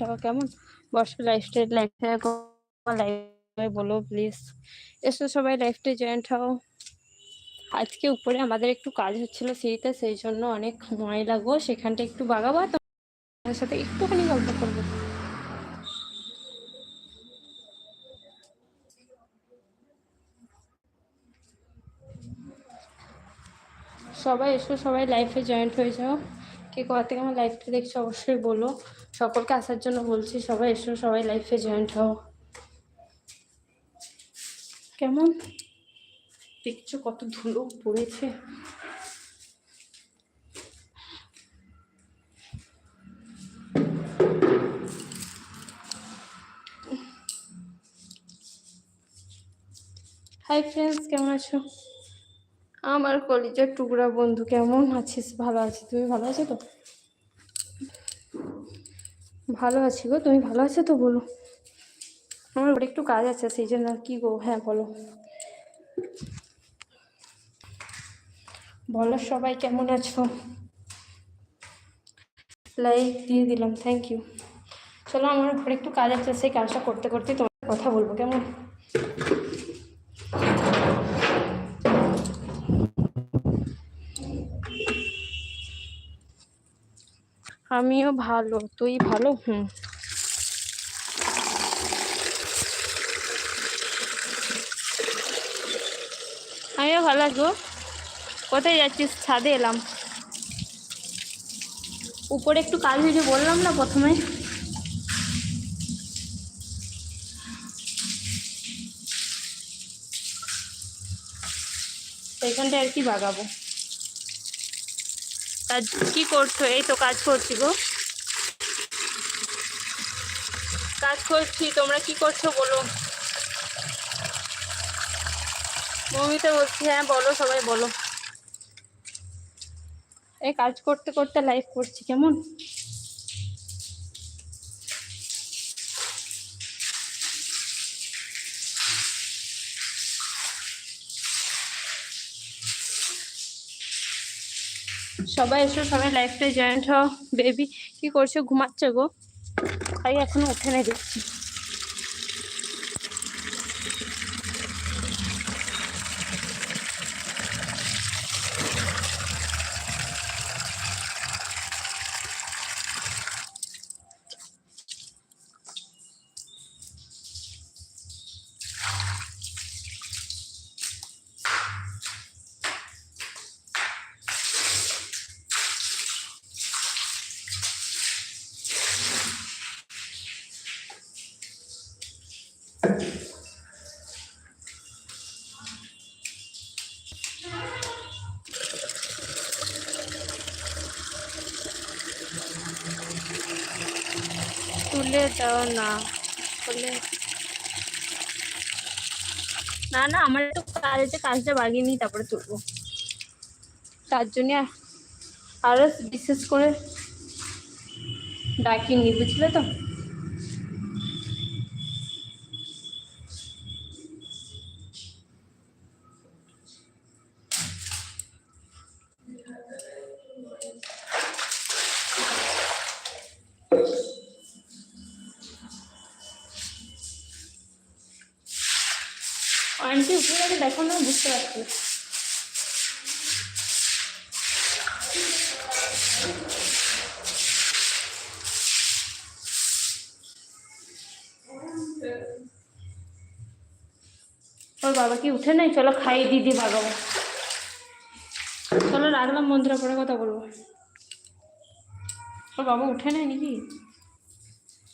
টাকা কেমন বর্ষা লাইফস্টাইল লাইফে লাইফে বলো প্লিজ এসো সবাই লাইফটে জয়েন্ট হও। আজকে উপরে আমাদের একটু কাজ হচ্ছিল সেইটা সেই জন্য অনেক ময়লা গো, সেখানটা একটু বাগাবো তোমার সাথে একটুখানি গল্প করব। সবাই এসো, সবাই লাইফে জয়েন্ট হয়ে যাও। কে কোথা থেকে আমার লাইফটা দেখছ অবশ্যই বলো। সকলকে আসার জন্য বলছি, সবাই এসো, সবাই লাইফে জয়েন্ট হও। কেমন? দেখছ কত ধুলো পড়েছে। হাই ফ্রেন্ডস কেমন আছো? আমার কলিজার টুকরা বন্ধু, কেমন আছিস? ভালো আছি, তুমি ভালো আছো তো? ভালো আছি গো, তুমি ভালো আছো তো বলো? আমার ওর একটু কাজ আছে, সেই জন্য কী গো হ্যাঁ বলো। বলো সবাই কেমন আছো? লাইক দিয়ে দিলাম থ্যাংক ইউ চলো আমার উপরে একটু কাজ আছে, সেই কাজটা করতে করতে তোমার কথা বলব, কেমন? আমিও ভালো, তুই ভালো? হুম। আমিও ভালো আছো কোথায় যাচ্ছিস? ছাদে এলাম। উপরে একটু কাজ হয়েছে বললাম না প্রথমে। সেইখানটা আর কি বাগাবো? কাজ কি করছ? এই তো কাজ করছি গো। কাজ করছি, তোমরা কি করছ বলো? মমিতে বলছি হ্যাঁ বলো, সবাই বলো। এই কাজ করতে করতে লাইভ করছি, কেমন? সবাই এসো, সবাই লাইফটা জয়েন্ট হও। বেবি কি করছ? ঘুমাচ্ছে গো? তাই এখনও উঠে নেই দেখছি। তুলে দাও না। বলে, না না, আমার একটু কাজ আছে কাজটা বাগিয়ে নিই, তারপরে তুলবো। তার জন্য আরও বিশেষ করে ডাকিনি, বুঝলে তো? আন্টি উপরে গেছে দেখো না, বুঝতে পারছি। ওর বাবা কি উঠে নাই? চলো খাই, দিদি বাগাবো চলো রাখলাম বন্ধুরা, পরে কথা বলব। ওর বাবা উঠে নাই নাকি?